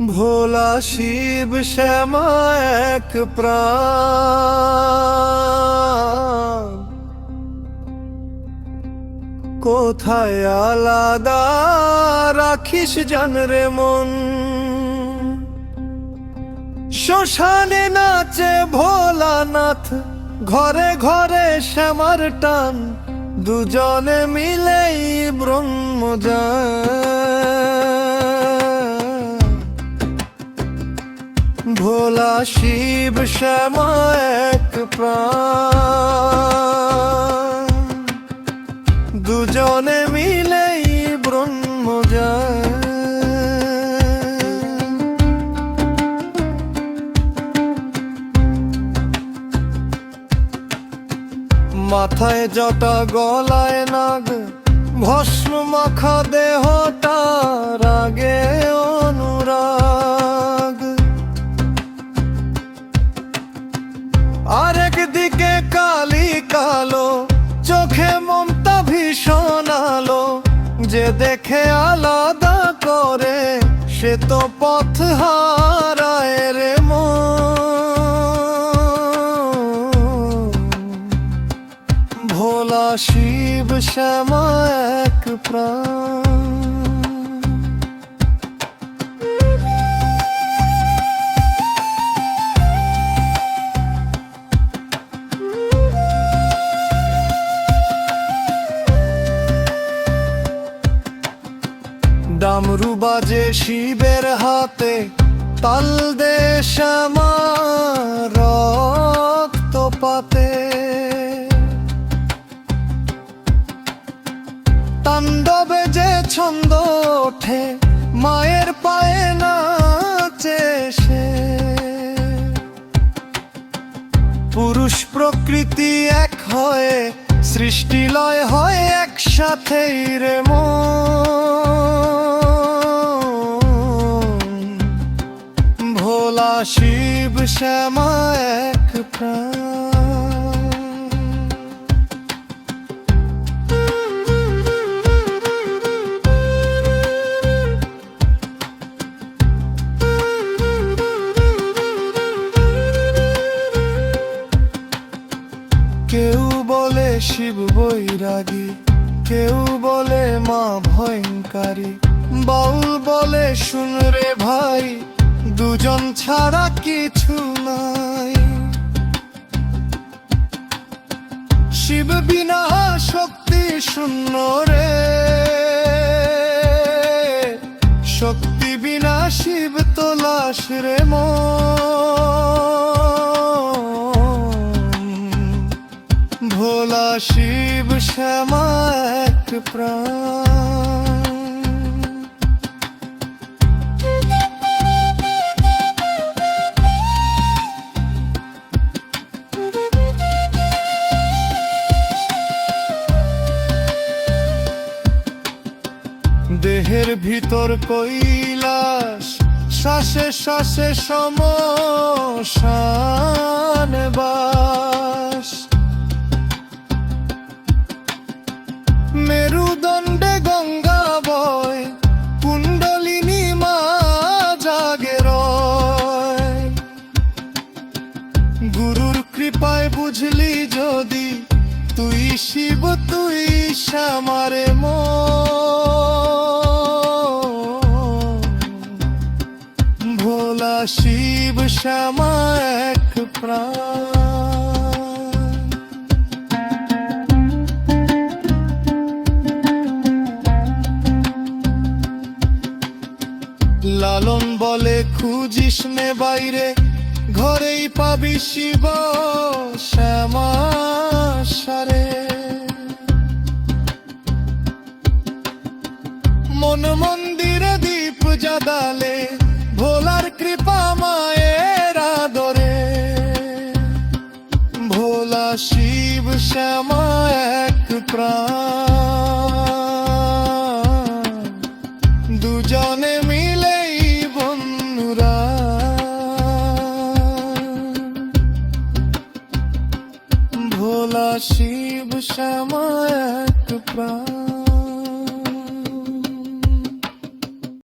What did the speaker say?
ভোলা শিব শ্যামা এক প্রাণ। কোথায় আলাদা রাখিস জান রে মন? শ্মশানে নাচে ভোলানাথ, ঘরে ঘরে শ্যামার টান, দুজনে মিলেই ব্রহ্ম শিব শ্যামা এক দুজনে মিলেই ব্রহ্ম মাথায় জটা গলায় নাগ ভস্ম মাখা দেহটা রাগে দেখে আলাদা করে সে তো পথ হারায় রে ভোলা শিব শ্যামা এক প্রাণ। ডামরু বাজে শিবের হাতে, তাল দে শ্যামা রক্ত পাতে তাণ্ডবে যে ছন্দ ওঠে, মায়ের পায়ে নাচে সে। পুরুষ প্রকৃতি এক হয়ে, সৃষ্টি লয় হয় একসাথেই রে মন। শিব শ্যামা এক প্রাণ কেউ বলে শিব বৈরাগী কেউ বলে মা ভয়ঙ্কারী বাউল বলে শুন রে ভাই দুজন ছাড়া কিছু নাই। শিব বিনা শক্তি শূন্য রে। শক্তি বিনা শিব তোলাস রে মন। ভোলা শিব শ্যামা এক প্রাণ। দেহের ভিতর কৈলাস, শ্বাসে শ্বাসে সমশান বাস। মেরুদণ্ডে গঙ্গা বয়, কুণ্ডলিনী মা জাগে রয়। গুরুর কৃপায় বুঝলি যদি, তুই শিব, তুই শ্যামারে মো ভোলা শিব শ্যামা এক প্রাণ। লালন বলে খুঁজিস নে বাইরে ঘরেই পাবি শিব। প্রাণ দুজনে মিলেই বন্ধুরা। ভোলা শিব শ্যামা প্রাণ।